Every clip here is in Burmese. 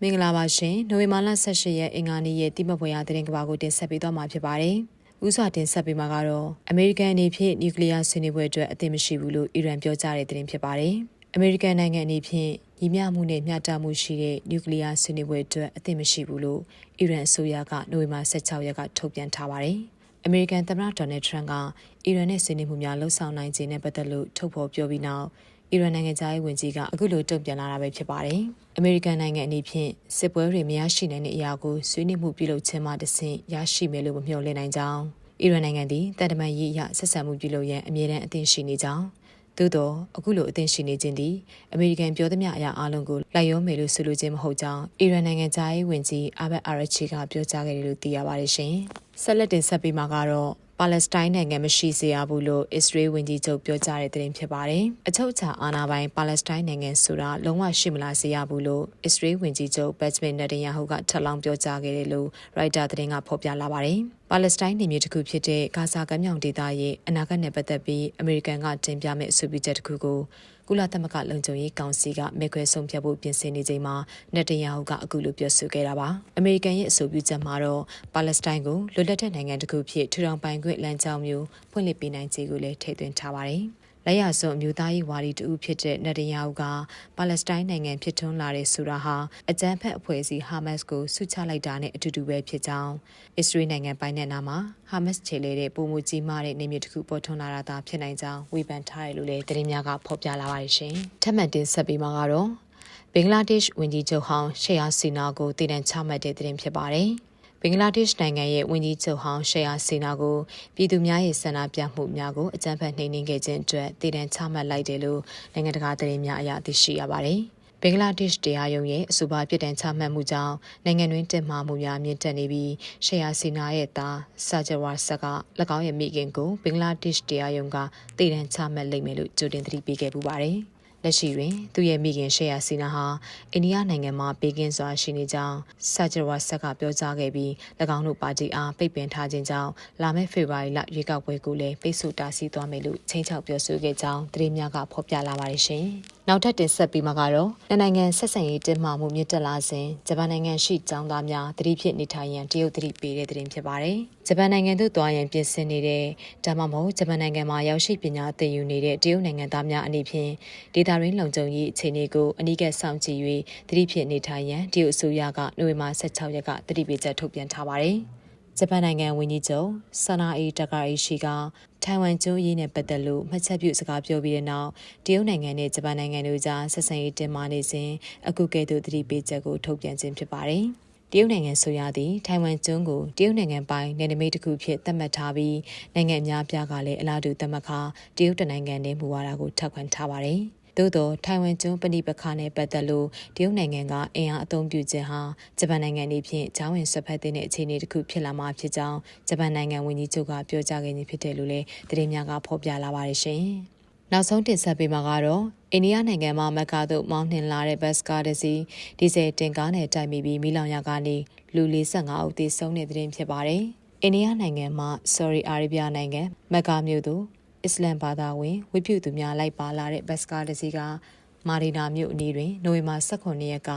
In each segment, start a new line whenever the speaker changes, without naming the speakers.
မင်္ဂလာပါရှင်နိုဝင်ဘာလ18ရက်အင်္ဂါနေ့ရဲ့တိမပွဲရသတင်းကဘာကိုတင်ဆက်ပေးသွားမှာဖြစ်ပါတယ်။ဥစွာတင်ဆက်ပေးမှာကတော့အမေရိကန်အနေဖြင့်နျူကလ িয়ার ဆွေးနွေးပွဲအတွက်အသင့်မရှိဘူးလို့အီရန်ပြောကြားတဲ့သတင်းဖြစ်ပါတယ်။အမေရိကန်နိုင်ငံအနေဖြင့်ညီမျှမှုနဲ့မျှတမှုရှိတဲ့နျူကလ িয়ার ဆွေးနွေးပွဲအတွက်အသင့်မရှိဘူးလို့အီရန်အစိုးရကနိုဝင်ဘာ16ရက်ကထုတ်ပြန်ထားပါတယ်။အမေရိကန်သမ္မတဒေါ်နယ်ထရန့်ကအီရန်နဲ့ဆွေးနွေးမှုများလှုံ့ဆော်နိုင်ခြင်းနဲ့ပတ်သက်လို့ထုတ်ဖော်ပြောပြီးနောက် အီရန်နိုင်ငံသားရေးဝန်ကြီးကအခုလိုတုံ့ပြန်လာတာပဲဖြစ်ပါတယ်။အမေရိကန်နိုင်ငံအနေဖြင့်စစ်ပွဲတွေမရရှိနိုင်တဲ့အရာကိုဆွေးနွေးမှုပြုလုပ်ခြင်းမှတဆင့်ရရှိမယ်လို့မမျှော်လင့်နိုင်ကြောင်းအီရန်နိုင်ငံသည်တန်တမန်ရေးအရဆက်ဆံမှုပြုလုပ်ရန်အမြဲတမ်းအသင့်ရှိနေကြောင်းသို့တော့အခုလိုအသင့်ရှိနေခြင်းသည်အမေရိကန်ပြောသမျှအရာအလုံးကိုလိုက်ရောမယ်လို့ဆိုလိုခြင်းမဟုတ်ကြောင်းအီရန်နိုင်ငံသားရေးဝန်ကြီးအာဘတ်အာရချီကပြောကြားခဲ့တယ်လို့သိရပါတယ်ရှင်။ဆက်လက်တင်ဆက်ပေးမှာကတော့ ပါလက်စတိုင်းနိုင်ငံမရှိစေရဘူးလို့အစ္စရေးဝန်ကြီးချုပ်ပြောကြားတဲ့သတင်းဖြစ်ပါတယ်။အချုပ်အခြာအာဏာပိုင်ပါလက်စတိုင်းနိုင်ငံဆိုတာလုံးဝရှိမလားစေရဘူးလို့အစ္စရေးဝန်ကြီးချုပ်ဘက်ဂျမင်နက်တန်ယာဟုကထပ်လောင်းပြောကြားခဲ့တယ်လို့ရိုက်တာသတင်းကဖော်ပြလာပါတယ်။ပါလက်စတိုင်းနေမြေတစ်ခုဖြစ်တဲ့ဂါဇာကမ်းမြောင်ဒေသရဲ့အနာဂတ်နဲ့ပတ်သက်ပြီးအမေရိကန်ကတင်ပြမဲ့အဆိုပြုချက်တစ်ခုကိုကုလသမဂ္ဂလုံခြုံရေးကောင်စီကမဲခွဲဆုံးဖြတ်ဖို့ပြင်ဆင်နေချိန်မှာနက်တယာဟုကအခုလိုပြောဆိုခဲ့တာပါအမေရိကန်ရဲ့အဆိုပြုချက်မှာတော့ပါလက်စတိုင်းကိုလွတ်လပ်တဲ့နိုင်ငံတစ်ခုဖြစ်ထူထောင်ပိုင်ခွင့်လမ်းကြောင်းမျိုးဖွင့်လှစ်ပေးနိုင်ခြေကိုလည်းထည့်သွင်းထားပါတယ် လက်ရစွန်အမျိုးသားရေးဝါဒီတူဖြစ်တဲ့နက်တယာဟုကပါလက်စတိုင်းနိုင်ငံဖြစ်ထွန်းလာတဲ့ဆိုတာဟာအကြမ်းဖက်အဖွဲ့အစည်းဟာမတ်စ်ကိုဆုချလိုက်တာနဲ့အတူတူပဲဖြစ်ကြောင်းအစ္စရေးနိုင်ငံပိုင်တဲ့နာမှာဟာမတ်စ်ခြေလေတဲ့ပုံမူကြီးမားတဲ့နေမြေတစ်ခုပေါ်ထွန်းလာတာသာဖြစ်နိုင်ကြောင်းဝေဖန်ထားတယ်လို့လည်းသတင်းများကဖော်ပြလာပါတယ်ရှင်။ထပ်မံတင်ဆက်ပေးမှာကတော့ဘင်္ဂလားဒေ့ရှ်ဝန်ကြီးချုပ်ဟောင်းရှေယာစီနာကိုတည်တံ့ချမှတ်တဲ့သတင်းဖြစ်ပါတယ်။ဘ င်္ဂလားဒေ့ရှ်နိုင်ငံရဲ့ဝန်ကြီးချုပ်ဟောင်းရှေယာစီနာကိုပြည်သူများရဲ့ဆန္ဒပြမှုများကိုအကြမ်းဖက်နှိမ်နင်းခဲ့ခြင်းအတွက်တည်တံ့ချမှတ်လိုက်တယ်လို့နိုင်ငံတကာသတင်းများအရသိရှိရပါတယ်။ဘင်္ဂလားဒေ့ရှ်တရားရုံးရဲ့အဆိုပါပြည်တံချမှတ်မှုကြောင့်နိုင်ငံတွင်းတင်မာမှုများမြင့်တက်နေပြီးရှေယာစီနာရဲ့သားဆာဂျဝါဆက်က၎င်းရဲ့မိခင်ကိုဘင်္ဂလားဒေ့ရှ်တရားရုံးကတည်တံချမှတ်လိမ့်မယ်လို့ကြိုတင်သတိပေးခဲ့ပူပါတယ်။ လက်ရှိတွင်သူရဲ့မိခင်ရှေယာစီနာဟာအိန္ဒိယနိုင်ငံမှာပေကင်းစွာရှိနေကြောင်းဆာဂျဝါဆက်ကပြောကြားခဲ့ပြီး၎င်းတို့ပါတီအားပိတ်ပင်ထားခြင်းကြောင့်လာမယ့်ဖေဖော်ဝါရီလရွေးကောက်ပွဲကိုလည်းပိတ်ဆို့တားဆီးသွားမယ်လို့ချိန်ချောက်ပြောဆိုခဲ့ကြောင်းသတင်းများကဖော်ပြလာပါတယ်ရှင်။ နောက်ထပ်တင်ဆက်ပြီးမှာကတော့နိုင်ငံဆက်ဆံရေးတင်းမာမှုမြင့်တက်လာစဉ်ဂျပန်နိုင်ငံရှိကျောင်းသားများတတိဖြစ်နေထိုင်ရန်တရုတ်တတိပေးတဲ့သတင်းဖြစ်ပါတယ်။ဂျပန်နိုင်ငံသို့သွားရန်ပြင်ဆင်နေတဲ့ဒါမှမဟုတ်ဂျပန်နိုင်ငံမှာရောက်ရှိပညာသင်ယူနေတဲ့တရုတ်နိုင်ငံသားများအနေဖြင့်ဒေတာရင်းလုံခြုံရေးအခြေအနေကိုအနီးကပ်စောင့်ကြည့်၍တတိဖြစ်နေထိုင်ရန်တရုတ်အစိုးရကနိုဝင်ဘာ16ရက်ကတတိပေးချက်ထုတ်ပြန်ထားပါတယ်။ ဂျပန်နိုင်ငံဝန်ကြီးချုပ်ဆာနာအေတကာအေရှိကထိုင်ဝမ်ကျွန်းရေးနဲ့ပတ်သက်လို့မှတ်ချက်ပြုစကားပြောပြီးတဲ့နောက်တရုတ်နိုင်ငံနဲ့ဂျပန်နိုင်ငံတို့ကြားဆက်ဆံရေးတင်မာနေစဉ်အခုကဲ့သို့သတိပေးချက်ကိုထုတ်ပြန်ခြင်းဖြစ်ပါတယ်။တရုတ်နိုင်ငံဆိုရသည့်ထိုင်ဝမ်ကျွန်းကိုတရုတ်နိုင်ငံပိုင်နယ်နိမိတ်တစ်ခုဖြစ်သတ်မှတ်ထားပြီးနိုင်ငံအများပြားကလည်းအလားတူသတ်မှတ်ခါတရုတ်တနိုင်ငံနဲ့မူဝါဒကိုထောက်ခံထားပါတယ်။ သို့သောထိုင်ဝမ်ကျွန်းပဏိပခါနဲ့ပတ်သက်လို့တရုတ်နိုင်ငံကအင်အားအသုံးပြုခြင်းဟာဂျပန်နိုင်ငံနေဖြင့်ဂျောင်းဝင်ဆွတ်ဖက်တဲ့အခြေအနေတစ်ခုဖြစ်လာမှာဖြစ်ကြောင်းဂျပန်နိုင်ငံဝန်ကြီးချုပ်ကပြောကြားခဲ့ခြင်းဖြစ်တယ်လို့လည်းသတင်းများကဖော်ပြလာပါတယ်ရှင်။နောက်ဆုံးတင်ဆက်ပေးမှာကတော့အိန္ဒိယနိုင်ငံမှာမက္ကာသို့မောင်းနှင်လာတဲ့ဘတ်စကားတစ်စီးဒီဇယ်တင်ကားနဲ့တိုက်မိပြီးမိလောင်ရကနေလူ45ဦးသေဆုံးတဲ့တဲ့ဖြစ်ပါတယ်။အိန္ဒိယနိုင်ငံမှာ Saudi Arabia နိုင်ငံမက္ကာမြို့သို့ အစ္စလမ်ဘာသာဝင်ဝိပုသူများလိုက်ပါလာတဲ့ဘတ်စကားတစ်စီးကမာရီနာမြို့အနီးတွင်နိုဝင်ဘာ18ရက်က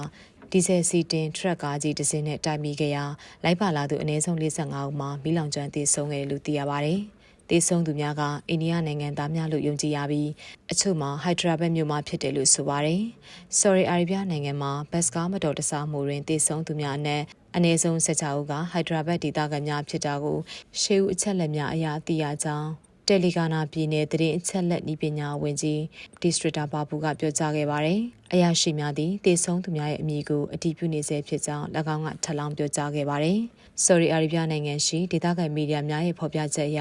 ဒီဇယ်စီတင်ထရက်ကားကြီးတစ်စင်းနဲ့တိုက်မိခဲ့ရာလိုက်ပါလာသူအနည်းဆုံး45ဦးမှာမိလောင်ကျွမ်းသေဆုံးခဲ့တယ်လို့သိရပါတယ်။တေဆုံးသူများကအိန္ဒိယနိုင်ငံသားများလို့ယုံကြည်ရပြီးအချို့မှာဟိုက်ဒရာဘတ်မြို့မှာဖြစ်တယ်လို့ဆိုပါတယ်။ Saudi Arabia နိုင်ငံမှာဘတ်စကားမတော်တဆမှုတွင်တေဆုံးသူများနဲ့အနည်းဆုံး16ဦးကဟိုက်ဒရာဘတ်ဒေသခံများဖြစ်တာကိုရှေးဦးအချက်လက်များအရာသိရကြောင်း တယ်လီဂါနာပြည်နယ်တရင်အချက်လက်ဤပညာဝင်ကြီးဒီစထရတာဘာဘူးကပြောကြားခဲ့ပါတယ်။အရာရှိများသည်တေဆုံးသူများရဲ့အမည်ကိုအတည်ပြုနေဆဲဖြစ်ကြောင်း၎င်းကထပ်လောင်းပြောကြားခဲ့ပါတယ်။ Saudi Arabia နိုင်ငံရှိဒေသခံမီဒီယာများရဲ့ဖော်ပြချက်အရ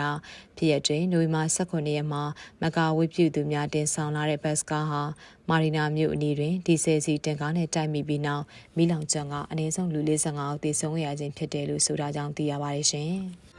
ဖြစ်ရတွင်နိုဝင်ဘာ18ရက်မှာမကာဝိပြုသူများတင်ဆောင်လာတဲ့ဘတ်စကားဟာမာရီနာမြို့အနီးတွင်ဒီဇယ်စီတင်ကားနဲ့တိုက်မိပြီးနောက်မိလောင်ကျွမ်းကအနည်းဆုံးလူ45ဦးသေဆုံးခဲ့ရခြင်းဖြစ်တယ်လို့ဆိုတာကြောင့်သိရပါတယ်ရှင်။